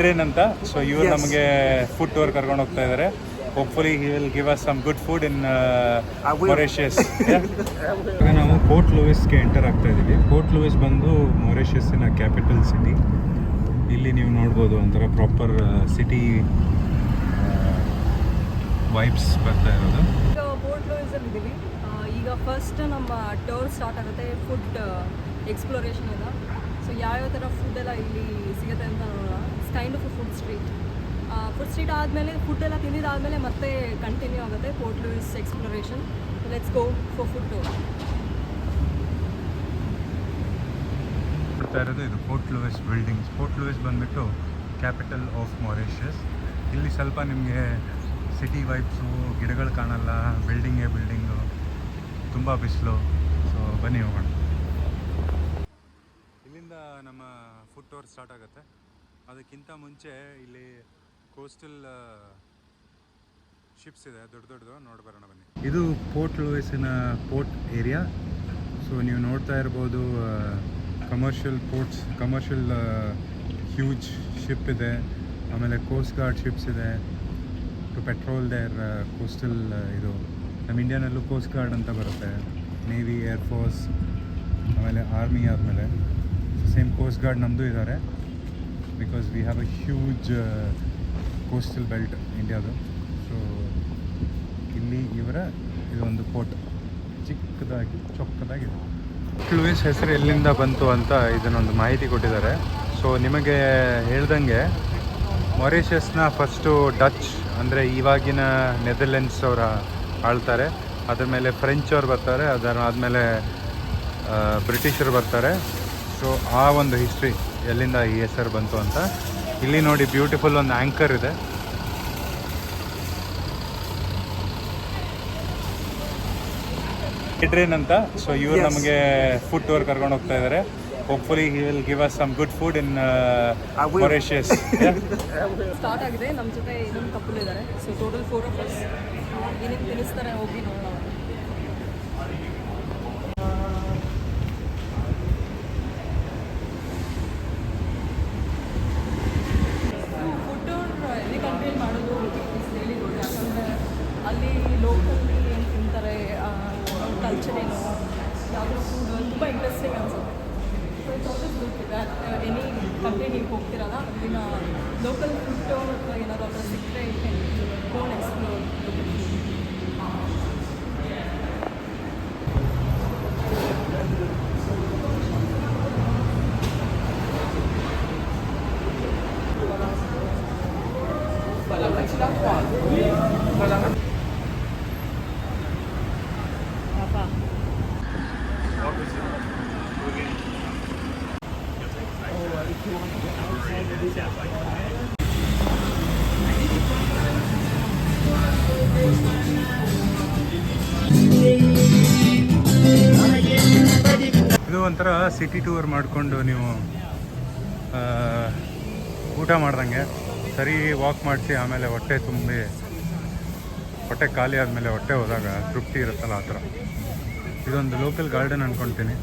ಏಡ್ರಿನ್ ಅಂತ. ಸೊ ಇವ್ರು ನಮಗೆ ಫುಡ್ ಟೂರ್ ಕರ್ಕೊಂಡು ಹೋಗ್ತಾ ಇದ್ದಾರೆ hopefully he will give us some good food in. Mauritius ಈಗ ನಾವು ಪೋರ್ಟ್ ಲೂಯಿಸ್ಗೆ ಎಂಟರ್ ಆಗ್ತಾ ಇದ್ದೀವಿ ಪೋರ್ಟ್ ಲೂಯಿಸ್ ಬಂದು ಮೊರೇಷಿಯಸ್ಸಿನ ಕ್ಯಾಪಿಟಲ್ ಸಿಟಿ ಇಲ್ಲಿ ನೀವು ನೋಡ್ಬೋದು ಒಂಥರ ಪ್ರಾಪರ್ ಸಿಟಿ ವೈಬ್ಸ್ ಬರ್ತಾ ಇರೋದು. ಲೂಯಿಸಲ್ಲಿ ಇದ್ದೀವಿ ಈಗ ಫಸ್ಟ್ ನಮ್ಮ ಟೂರ್ ಸ್ಟಾರ್ಟ್ ಆಗುತ್ತೆ ಫುಡ್ ಎಕ್ಸ್ಪ್ಲೋರೇಷನ್ ಇಂದ ಸೊ ಯಾವ್ಯಾವ ಥರ ಫುಡ್ ಎಲ್ಲ ಇಲ್ಲಿ ಸಿಗುತ್ತೆ ಅಂತ ನೋಡೋಣ it's kind of food street food street ಆದಮೇಲೆ ಫುಡ್ ಎಲ್ಲ ತಿಂದಿದ್ದಾದಮೇಲೆ ಮತ್ತೆ ಕಂಟಿನ್ಯೂ ಆಗುತ್ತೆ Port Louis exploration let's go for food ನೋಡ್ತಾ ಇರೋದು ಇದು Port Louis buildings Port Louis ಬಂದುಬಿಟ್ಟು ಕ್ಯಾಪಿಟಲ್ ಆಫ್ ಮಾರಿಷಸ್ ಇಲ್ಲಿ ಸ್ವಲ್ಪ ನಿಮಗೆ ಸಿಟಿ ವೈಬ್ಸು ಗಿಡಗಳು ಕಾಣಲ್ಲ ಬಿಲ್ಡಿಂಗೇ ಬಿಲ್ಡಿಂಗು ತುಂಬ ಬಿಸಿಲು. ಸೊ ಬನ್ನಿ ಹೋಗೋಣ ಇಲ್ಲಿಂದ ನಮ್ಮ ಟೂರ್ ಸ್ಟಾರ್ಟ್ ಆಗುತ್ತೆ. ಅದಕ್ಕಿಂತ ಮುಂಚೆ ಇಲ್ಲಿ ಕೋಸ್ಟಲ್ ಶಿಪ್ಸ್ ಇದೆ, ದೊಡ್ಡ ದೊಡ್ಡದು ನೋಡಿ ಬರೋಣ ಬನ್ನಿ. ಇದು ಪೋರ್ಟ್ ಲೂಯಿಸಿನ ಪೋರ್ಟ್ ಏರಿಯಾ ಸೊ ನೀವು ನೋಡ್ತಾ ಇರ್ಬೋದು commercial ports commercial huge ship ಇದೆ. ಆಮೇಲೆ ಕೋಸ್ಟ್ ಗಾರ್ಡ್ ಶಿಪ್ಸ್ ಇದೆ. ಟು ಪೆಟ್ರೋಲ್ ದೇರ್ ಕೋಸ್ಟಲ್ ಇದು. ನಮ್ಮ ಇಂಡಿಯಾನಲ್ಲೂ ಕೋಸ್ಟ್ ಗಾರ್ಡ್ ಅಂತ ಬರುತ್ತೆ. ನೇವಿ ಏರ್ಫೋರ್ಸ್ ಆಮೇಲೆ ಆರ್ಮಿ ಆದಮೇಲೆ. ಸೇಮ್ ಕೋಸ್ಟ್ ಗಾರ್ಡ್ ನಮ್ಮದು ಇದ್ದಾರೆ because we have a huge coastal belt ಇಂಡಿಯಾದು ಸೊ ಇಲ್ಲಿ ಇವರ ಇದೊಂದು ಪೋರ್ಟ್ ಚಿಕ್ಕದಾಗಿ, ಚೊಕ್ಕದಾಗಿದೆ. ಕ್ಲೂಯಿಸ್ ಹೆಸರು ಎಲ್ಲಿಂದ ಬಂತು ಅಂತ ಇದನ್ನೊಂದು ಮಾಹಿತಿ ಕೊಟ್ಟಿದ್ದಾರೆ. ಸೊ ನಿಮಗೆ ಹೇಳ್ದಂಗೆ ಮೊರಿಷಸ್ನ ಫಸ್ಟು ಡಚ್ ಅಂದರೆ ಇವಾಗಿನ ನೆದರ್ಲೆಂಡ್ಸ್ ಅವರ ಆಳ್ತಾರೆ. ಅದರ ಮೇಲೆ ಫ್ರೆಂಚ್ ಅವ್ರು ಬರ್ತಾರೆ, ಅದರ ಆದಮೇಲೆ ಬ್ರಿಟಿಷರು ಬರ್ತಾರೆ. ಸೊ ಆ ಒಂದು ಹಿಸ್ಟ್ರಿ ಎಲ್ಲಿಂದ ಈ ಹೆಸರು ಬಂತು ಅಂತ. ಇಲ್ಲಿ ನೋಡಿ ಬ್ಯೂಟಿಫುಲ್ ಒಂದು ಆ್ಯಂಕರ್ ಇದೆ. ಇಡ್ರೇನ್ ಅಂತ. ಸೊ ಇವರು ನಮಗೆ ಫುಡ್ ಟೂರ್ ಕರ್ಕೊಂಡು ಹೋಗ್ತಾ ಇದ್ದಾರೆ hopefully he will give us some good food in. Mauritius start ಆಗಿದೆ. ನಮ್ಮ ಜೊತೆ ಇನ್ನೊಂದು ಕಪ್ಪಲ್ ಇದ್ದಾರೆ so total four of us ಏನೇನು ತಿಳಿಸ್ತಾರೆ ಹೋಗಿ ನೋಡೋಣ ಫುಡ್ ಎಲ್ಲಿ ಕಂಟ್ರೋಲ್ ಮಾಡೋದು ಹೇಳಿ ಗುಡ್ ಯಾಕಂದರೆ ಅಲ್ಲಿ ಲೋಕಲ್ಲಿ ಏನು ತಿಂತಾರೆ ಅವ್ರ ಕಲ್ಚರ್ ಏನು ಯಾವುದೋ ಫುಡ್ ತುಂಬ ಇಂಟ್ರೆಸ್ಟಿಂಗ್ ಅನ್ಸುತ್ತೆ so it's always good that any country ನೀವು ಹೋಗ್ತಿರಲ್ಲ ಅಲ್ಲಿನ ಲೋಕಲ್ ಫುಡ್ ಅಥವಾ ಏನಾದ್ರು ಅದರ ಸಿಕ್ಕರೆ ಗೋನ್ ಎಕ್ಸ್ಪ್ಲೋರ್ ಇದು ಒಂಥರ ಸಿಟಿ ಟೂರ್ ಮಾಡಿಕೊಂಡು ನೀವು ಊಟ ಮಾಡ್ದಂಗೆ. ಸರಿ ವಾಕ್ ಮಾಡಿಸಿ, ಆಮೇಲೆ ಹೊಟ್ಟೆ ತುಂಬಿ, ಹೊಟ್ಟೆ ಖಾಲಿ ಆದಮೇಲೆ ಹೊಟ್ಟೆ ಹೋದಾಗ ತೃಪ್ತಿ ಇರುತ್ತಲ್ಲ ಆ ಥರ. ಇದೊಂದು ಲೋಕಲ್ ಗಾರ್ಡನ್ ಅನ್ಕೊಳ್ತೀನಿ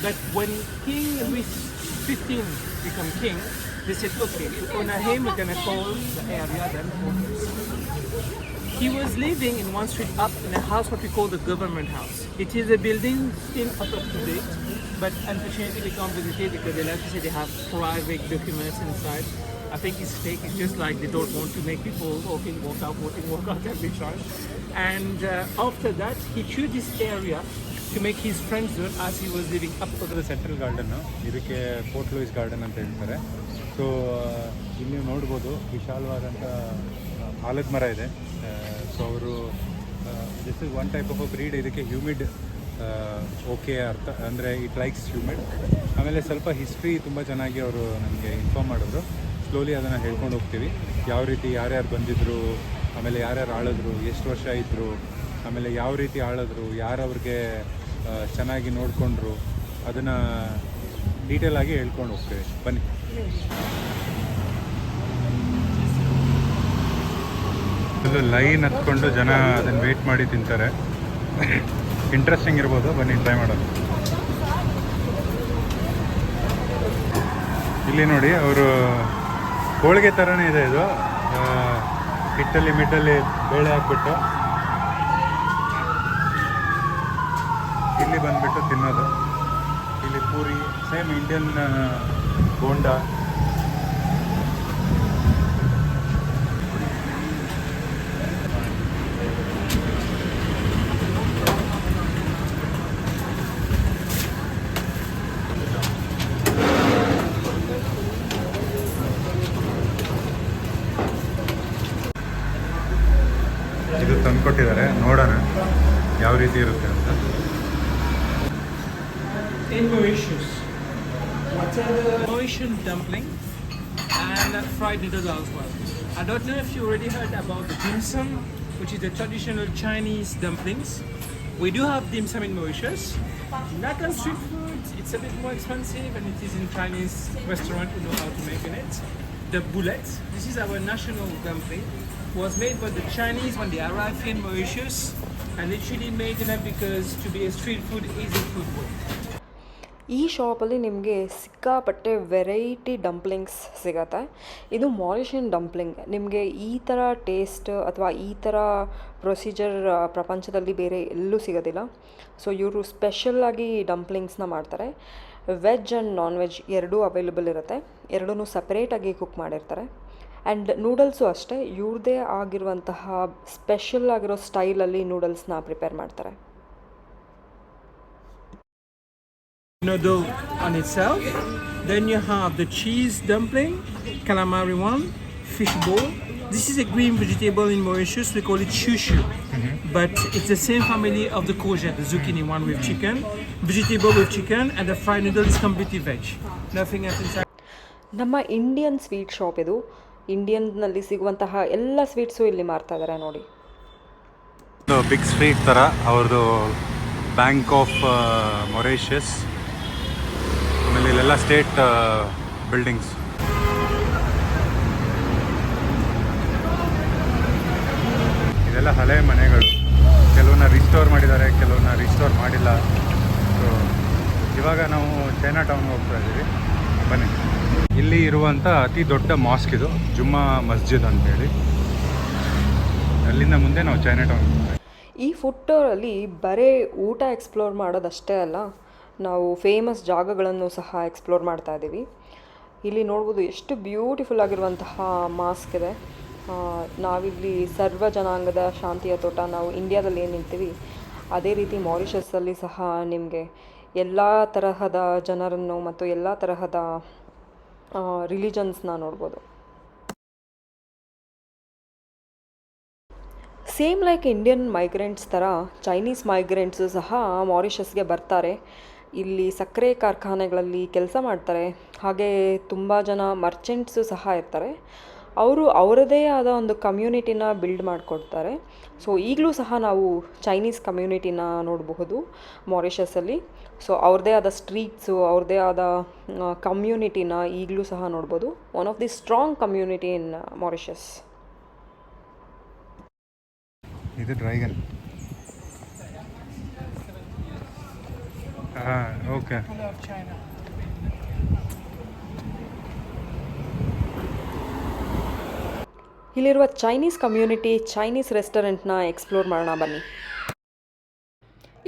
But when King Louis XV became king, they said, okay, to him, we're going to call the area then. He was living in one street up in a house what we call the government house. It is a building still up to date, but unfortunately we can't visit it because they like to say they have private documents inside. I think it's fake. It's just like they don't want to make people walk in, walk out, walk in, walk out every time. And uh, after that, he chose this area to make his friends as he was living up ಅದರ central ಗಾರ್ಡನ್ನು ಇದಕ್ಕೆ fort Louis garden ಅಂತ ಹೇಳ್ತಾರೆ. So ಇಲ್ಲಿ ನೋಡ್ಬೋದು ವಿಶಾಲವಾದಂಥ ಆಲದ ಮರ ಇದೆ. ಸೊ ಅವರು this is one type of a breed ಇದಕ್ಕೆ ಹ್ಯೂಮಿಡ್ ಓಕೆ ಅರ್ಥ, ಅಂದರೆ ಇಟ್ ಲೈಕ್ಸ್ ಹ್ಯೂಮಿಡ್ ಆಮೇಲೆ ಸ್ವಲ್ಪ ಹಿಸ್ಟ್ರಿ ತುಂಬ ಚೆನ್ನಾಗಿ ಅವರು ನಮಗೆ ಇನ್ಫಾರ್ಮ್ ಮಾಡಿದ್ರು. ಸ್ಲೋಲಿ ಅದನ್ನು ಹೇಳ್ಕೊಂಡು ಹೋಗ್ತೀವಿ. ಯಾವ ರೀತಿ ಯಾರ್ಯಾರು ಬಂದಿದ್ದರು ಆಮೇಲೆ ಯಾರ್ಯಾರು ಆಳಿದ್ರು, ಎಷ್ಟು ವರ್ಷ ಇದ್ದರು ಆಮೇಲೆ ಯಾವ ರೀತಿ ಆಳಿದ್ರು, ಯಾರು ಅವ್ರಿಗೆ ಚೆನ್ನಾಗಿ ನೋಡಿಕೊಂಡ್ರು, ಅದನ್ನು ಡೀಟೇಲ್ ಆಗಿ ಹೇಳ್ಕೊಂಡು ಹೋಗ್ತೇವೆ. ಬನ್ನಿ. ಅದು ಲೈನ್ ಹತ್ಕೊಂಡು ಜನ ಅದನ್ನು ವೆಯ್ಟ್ ಮಾಡಿ ತಿಂತಾರೆ. ಇಂಟ್ರೆಸ್ಟಿಂಗ್ ಇರ್ಬೋದು, ಬನ್ನಿ ಟ್ರೈ ಮಾಡೋದು ಇಲ್ಲಿ ನೋಡಿ, ಅವರು ಹೋಳಿಗೆ ಥರನೇ ಇದೆ ಇದು. ಹಿಟ್ಟಲ್ಲಿ, ಮಿಟ್ಟಲ್ಲಿ ಬೇಳೆ ಹಾಕ್ಬಿಟ್ಟು ಇಲ್ಲಿ ಬಂದ್ಬಿಟ್ಟು ತಿನ್ನೋದು. ಇಲ್ಲಿ ಪೂರಿ ಸೇಮ್ ಇಂಡಿಯನ್ ಬೋಂಡ. ಇದು ತಂದ್ಕೊಟ್ಟಿದ್ದಾರೆ. ನೋಡೋಣ. ಯಾವ ರೀತಿ ಇರುತ್ತೆ ಅಂತ In Mauritius, Mauritian dumpling and fried noodles as well. I don't know if you already heard about the dim sum, which is the traditional Chinese dumplings. We do have dim sum in Mauritius. Like on street food, it's a bit more expensive and it is in Chinese restaurant who know how to make it. The bullet, this is our national dumpling, was made by the Chinese when they arrived in Mauritius and literally made it up because to be a street food is a food world. ಈ ಶಾಪಲ್ಲಿ ನಿಮಗೆ ಸಿಕ್ಕಾಪಟ್ಟೆ variety dumplings ಸಿಗತ್ತೆ. ಇದು ಮಾರಿಷಿಯನ್ dumpling ನಿಮಗೆ ಈ ಥರ taste ಅಥವಾ ಈ ಥರ ಪ್ರೊಸೀಜರ್ ಪ್ರಪಂಚದಲ್ಲಿ ಬೇರೆ ಎಲ್ಲೂ ಸಿಗೋದಿಲ್ಲ. ಸೊ ಇವರು ಸ್ಪೆಷಲ್ಲಾಗಿ ಡಂಪ್ಲಿಂಗ್ಸ್ನ ಮಾಡ್ತಾರೆ. ವೆಜ್ ಆ್ಯಂಡ್ ನಾನ್ ವೆಜ್ ಎರಡೂ ಅವೈಲೇಬಲ್ ಇರುತ್ತೆ. ಎರಡೂ ಸಪ್ರೇಟಾಗಿ ಕುಕ್ ಮಾಡಿರ್ತಾರೆ. ಆ್ಯಂಡ್ ನೂಡಲ್ಸು ಅಷ್ಟೇ. ಇವ್ರದೇ ಆಗಿರುವಂತಹ ಸ್ಪೆಷಲ್ ಆಗಿರೋ ಸ್ಟೈಲಲ್ಲಿ ನೂಡಲ್ಸ್ನ ಪ್ರಿಪೇರ್ ಮಾಡ್ತಾರೆ. Noodle on itself. Then you have the cheese dumpling, calamari one, fish bowl. This is a green vegetable in Mauritius. We call it shushu, but it's the same family of the courgette, the zucchini one with chicken, vegetable with chicken, and the fried noodle is completely veg. Nothing else inside. ನಮ್ಮ Indian sweet shop ಇದು ಇಂಡಿಯನ್ನಲ್ಲಿ ಸಿಗುವಂತಹ ಎಲ್ಲ sweets ಇಲ್ಲಿ ಮಾರ್ತಾ ಇದ್ದಾರೆ ನೋಡಿ big street ಥರ ಅವ್ರದ್ದು ಬ್ಯಾಂಕ್ ಆಫ್ ಮೊರೇಷಿಯಸ್ ಆಮೇಲೆ ಇಲ್ಲೆಲ್ಲ ಸ್ಟೇಟ್ ಬಿಲ್ಡಿಂಗ್ಸ್ ಇದೆಲ್ಲ ಹಳೆ ಮನೆಗಳು. ಕೆಲವನ್ನ ರಿಸ್ಟೋರ್ ಮಾಡಿದ್ದಾರೆ ಕೆಲವನ್ನ ರಿಸ್ಟೋರ್ ಮಾಡಿಲ್ಲ. ಸೊ ಇವಾಗ ನಾವು ಚೈನಾ ಟೌನ್ಗೆ ಹೋಗ್ತಾ ಇದ್ದೀವಿ. ಬನ್ನಿ. ಇಲ್ಲಿ ಇರುವಂಥ ಅತಿ ದೊಡ್ಡ ಮಾಸ್ಕ್ ಇದು, ಜುಮ್ಮಾ ಮಸ್ಜಿದ್ ಅಂತೇಳಿ. ಅಲ್ಲಿಂದ ಮುಂದೆ ನಾವು ಚೈನಾ ಟೌನ್ ಈ ಫುಡ್ ಟೂರಲ್ಲಿ ಬರೀ ಊಟ ಎಕ್ಸ್ಪ್ಲೋರ್ ಮಾಡೋದಷ್ಟೇ ಅಲ್ಲ ನಾವು ಫೇಮಸ್ ಜಾಗಗಳನ್ನು ಸಹ ಎಕ್ಸ್ಪ್ಲೋರ್ ಮಾಡ್ತಾ ಇದ್ದೀವಿ. ಇಲ್ಲಿ ನೋಡ್ಬೋದು ಎಷ್ಟು ಬ್ಯೂಟಿಫುಲ್ ಆಗಿರುವಂತಹ ಮಾಸ್ಕ್ ಇದೆ. ನಾವಿಲ್ಲಿ ಸರ್ವ ಜನಾಂಗದ ಶಾಂತಿಯ ತೋಟ ನಾವು ಇಂಡಿಯಾದಲ್ಲಿ ಏನು ನಿಂತೀವಿ, ಅದೇ ರೀತಿ ಮಾರಿಷಸ್ಸಲ್ಲಿ ಸಹ ನಿಮಗೆ ಎಲ್ಲ ತರಹದ ಜನರನ್ನು ಮತ್ತು ಎಲ್ಲ ತರಹದ ರಿಲಿಜನ್ಸ್ನ ನೋಡ್ಬೋದು. ಸೇಮ್ ಲೈಕ್ ಇಂಡಿಯನ್ ಮೈಗ್ರೆಂಟ್ಸ್ ಥರ ಚೈನೀಸ್ ಮೈಗ್ರೆಂಟ್ಸು ಸಹ ಮಾರಿಷಸ್ಗೆ ಬರ್ತಾರೆ. ಇಲ್ಲಿ ಸಕ್ಕರೆ ಕಾರ್ಖಾನೆಗಳಲ್ಲಿ ಕೆಲಸ ಮಾಡ್ತಾರೆ. ಹಾಗೆ ತುಂಬ ಜನ ಮರ್ಚೆಂಟ್ಸು ಸಹ ಇರ್ತಾರೆ. ಅವರು ಅವರದೇ ಆದ ಒಂದು ಕಮ್ಯುನಿಟಿನ ಬಿಲ್ಡ್ ಮಾಡಿಕೊಡ್ತಾರೆ. ಸೊ ಈಗಲೂ ಸಹ ನಾವು ಚೈನೀಸ್ ಕಮ್ಯುನಿಟಿನ ನೋಡಬಹುದು ಮಾರಿಷಸಲ್ಲಿ ಸೊ ಅವ್ರದ್ದೇ ಆದ ಸ್ಟ್ರೀಟ್ಸು ಅವ್ರದ್ದೇ ಆದ ಕಮ್ಯುನಿಟಿನ ಈಗಲೂ ಸಹ ನೋಡ್ಬೋದು. One of the strong community in Mauritius ಇದು ಡ್ರೈಗನ್ ಹಾಂ ಓಕೆ. ಇಲ್ಲಿರುವ ಚೈನೀಸ್ ಕಮ್ಯುನಿಟಿ ಚೈನೀಸ್ ರೆಸ್ಟೋರೆಂಟ್ನ ಎಕ್ಸ್ಪ್ಲೋರ್ ಮಾಡೋಣ ಬನ್ನಿ.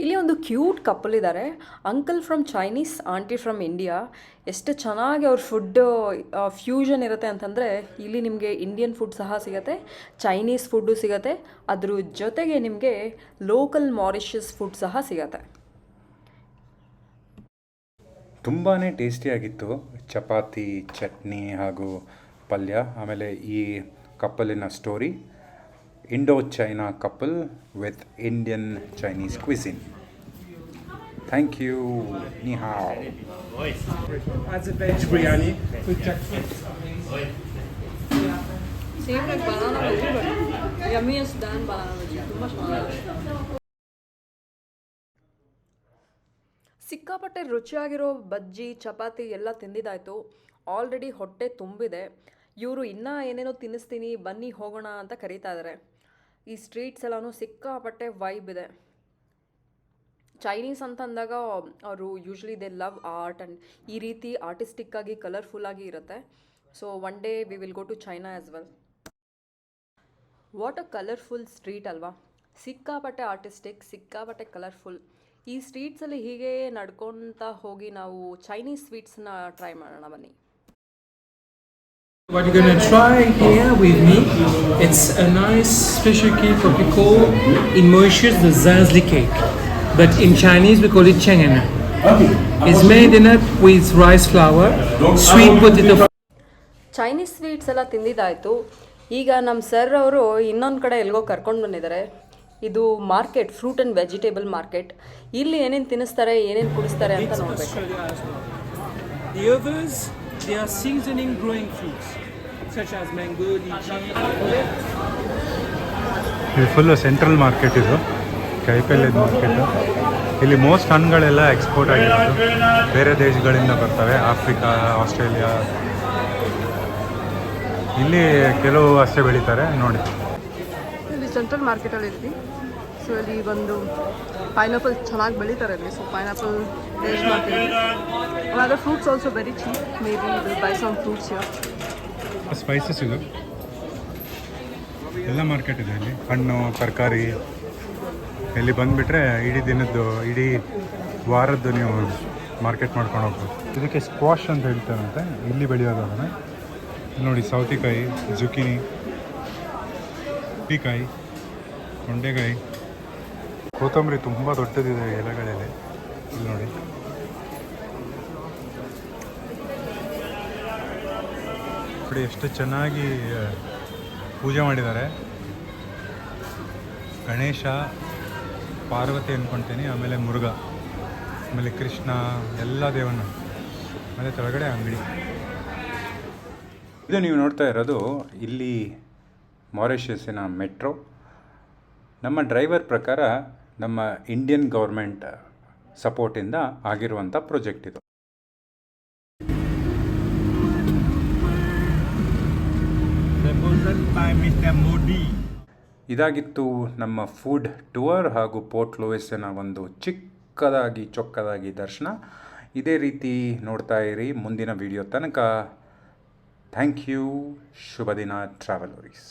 ಇಲ್ಲಿ ಒಂದು ಕ್ಯೂಟ್ ಕಪಲ್ ಇದ್ದಾರೆ uncle from Chinese aunty from India ಎಷ್ಟು ಚೆನ್ನಾಗಿ ಅವ್ರ ಫುಡ್ ಫ್ಯೂಷನ್ ಇರುತ್ತೆ ಅಂತಂದರೆ ಇಲ್ಲಿ ನಿಮಗೆ ಇಂಡಿಯನ್ ಫುಡ್ ಸಹ ಸಿಗುತ್ತೆ ಚೈನೀಸ್ ಫುಡ್ಡು ಸಿಗುತ್ತೆ. ಅದ್ರ ಜೊತೆಗೆ ನಿಮಗೆ ಲೋಕಲ್ ಮಾರಿಷಿಯಸ್ ಫುಡ್ ಸಹ ಸಿಗುತ್ತೆ. ತುಂಬಾ ಟೇಸ್ಟಿಯಾಗಿತ್ತು ಚಪಾತಿ ಚಟ್ನಿ ಹಾಗೂ ಪಲ್ಯ ಆಮೇಲೆ ಈ ಕಪ್ಪಲಿನ story Indo China couple with Indian Chinese cuisine thank you ನಿಹಾವ್ As a veg biryani with jackfruit. Same like banana bajji but yummiest than banana bajji ತುಂಬ ಚೆನ್ನಾಗಿದೆ ಸಿಕ್ಕಾಪಟ್ಟೆ ರುಚಿಯಾಗಿರೋ ಬಜ್ಜಿ, ಚಪಾತಿ ಎಲ್ಲ ತಿಂದಿದ್ದಾಯಿತು. ಆಲ್ರೆಡಿ ಹೊಟ್ಟೆ ತುಂಬಿದೆ. ಇವರು ಇನ್ನೂ ಏನೇನೋ ತಿನ್ನಿಸ್ತೀನಿ, ಬನ್ನಿ ಹೋಗೋಣ ಅಂತ ಕರೀತಾ ಇದ್ದಾರೆ ಈ ಸ್ಟ್ರೀಟ್ಸ್ ಎಲ್ಲನೂ ಸಿಕ್ಕಾಪಟ್ಟೆ ವೈಬ್ ಇದೆ. ಚೈನೀಸ್ ಅಂತ ಅಂದಾಗ ಅವರು usually they love art and ಈ ರೀತಿ ಆರ್ಟಿಸ್ಟಿಕ್ ಆಗಿ ಕಲರ್ಫುಲ್ ಆಗಿ ಇರುತ್ತೆ. So one day we will go to China as well what a colourful street ಅಲ್ವಾ. ಸಿಕ್ಕಾಪಟ್ಟೆ ಆರ್ಟಿಸ್ಟಿಕ್ ಸಿಕ್ಕಾಪಟ್ಟೆ ಕಲರ್ಫುಲ್ ಈ ಸ್ಟ್ರೀಟ್ಸಲ್ಲಿ ಹೀಗೆ ನಡ್ಕೊತ ಹೋಗಿ ನಾವು ಚೈನೀಸ್ ಸ್ವೀಟ್ಸ್ನ ಟ್ರೈ ಮಾಡೋಣ ಬನ್ನಿ What you're gonna try here with me, it's a nice special cake what we call in Mauritius the Zazli cake. But in Chinese we call it Chengana. It's made in up with rice flour, sweet potato Chinese sweets ಎಲ್ಲ ತಿಂದಿದ್ದಾಯಿತು ಈಗ ನಮ್ಮ sir ಅವರು ಇನ್ನೊಂದು ಕಡೆ ಎಲ್ಗೋ ಕರ್ಕೊಂಡು ಬಂದಿದ್ದಾರೆ ಇದು market fruit and vegetable market. ಇಲ್ಲಿ ಏನೇನು ತಿನ್ನಿಸ್ತಾರೆ ಏನೇನು ಕುಡಿಸ್ತಾರೆ ಅಂತ ನೋಡಬೇಕು. ಫುಲ್ಲು ಸೆಂಟ್ರಲ್ ಮಾರ್ಕೆಟ್ ಇದು ಕೈಪಲ್ಯದ ಮಾರ್ಕೆಟ್ ಇಲ್ಲಿ ಮೋಸ್ಟ್ ಹಣ್ಣುಗಳೆಲ್ಲ ಎಕ್ಸ್ಪೋರ್ಟ್ ಆಗಿರೋದು. ಬೇರೆ ದೇಶಗಳಿಂದ ಬರ್ತವೆ. Africa Australia. ಇಲ್ಲಿ ಕೆಲವು ಅಷ್ಟೇ ಬೆಳೀತಾರೆ ನೋಡಿ. ಸೆಂಟ್ರಲ್ ಮಾರ್ಕೆಟಲ್ಲಿ ಇದ್ವಿ. ಸೊ ಇಲ್ಲಿ ಒಂದು ಪೈನಾಪಲ್ ಚೆನ್ನಾಗಿ ಬೆಳೀತಾರೆ ಅಲ್ಲಿ. ಸೊ ಪೈನಾಪಲ್ ಟೇಸ್ಟ್ ಮಾಡ್ತೀವಿ. ಅದರ fruits also very cheap maybe will buy some fruits spices ಇದು. ಎಲ್ಲ ಮಾರ್ಕೆಟ್ ಇದೆ ಅಲ್ಲಿ. ಹಣ್ಣು, ತರಕಾರಿ. ಇಲ್ಲಿ ಬಂದುಬಿಟ್ರೆ ಇಡೀ ದಿನದ್ದು, ಇಡೀ ವಾರದ್ದು ನೀವು ಮಾರ್ಕೆಟ್ ಮಾಡ್ಕೊಂಡು ಹೋಗ್ಬೋದು. ಇದಕ್ಕೆ ಸ್ಕ್ವಾಶ್ ಅಂತ ಹೇಳ್ತಾರಂತೆ. ಇಲ್ಲಿ ಬೆಳೆಯೋದು ಅದನ್ನು. ನೋಡಿ, ಸೌತೆಕಾಯಿ, ಜುಕಿನಿ ಉಪ್ಪಿಕಾಯಿ ತೊಂಡೆಕಾಯಿ ಕೊತ್ತಂಬರಿ ತುಂಬ ದೊಡ್ಡದಿದೆ ಎಲೆಗಳಲ್ಲಿ. ಇಲ್ಲಿ ನೋಡಿ. ನೋಡಿ, ಎಷ್ಟು ಚೆನ್ನಾಗಿ ಪೂಜೆ ಮಾಡಿದ್ದಾರೆ. ಗಣೇಶ, ಪಾರ್ವತಿ ಅಂದ್ಕೊಳ್ತೀನಿ ಆಮೇಲೆ ಮುರುಘ, ಆಮೇಲೆ ಕೃಷ್ಣ, ಎಲ್ಲ ದೇವನ ಆಮೇಲೆ ಕೆಳಗಡೆ ಅಂಗಡಿ. ಇದು ನೀವು ನೋಡ್ತಾ ಇರೋದು ಇಲ್ಲಿ ಮಾರಿಷಿಯಸ್ಸಿನ ಮೆಟ್ರೋ ನಮ್ಮ ಡ್ರೈವರ್ ಪ್ರಕಾರ ನಮ್ಮ ಇಂಡಿಯನ್ ಗೌರ್ಮೆಂಟ್ ಸಪೋರ್ಟಿಂದ ಆಗಿರುವಂಥ ಪ್ರಾಜೆಕ್ಟ್ ಇದು. ಇದಾಗಿತ್ತು ನಮ್ಮ ಫುಡ್ ಟೂರ್ ಹಾಗೂ ಪೋರ್ಟ್ ಲೂಯಿಸ್ಸಿನ ಒಂದು ಚಿಕ್ಕದಾಗಿ ಚೊಕ್ಕದಾಗಿ ದರ್ಶನ. ಇದೇ ರೀತಿ ನೋಡ್ತಾ ಇರಿ ಮುಂದಿನ ವಿಡಿಯೋ ತನಕ. ಥ್ಯಾಂಕ್ ಯು ಶುಭ ದಿನ ಟ್ರಾವೆಲರೀಸ್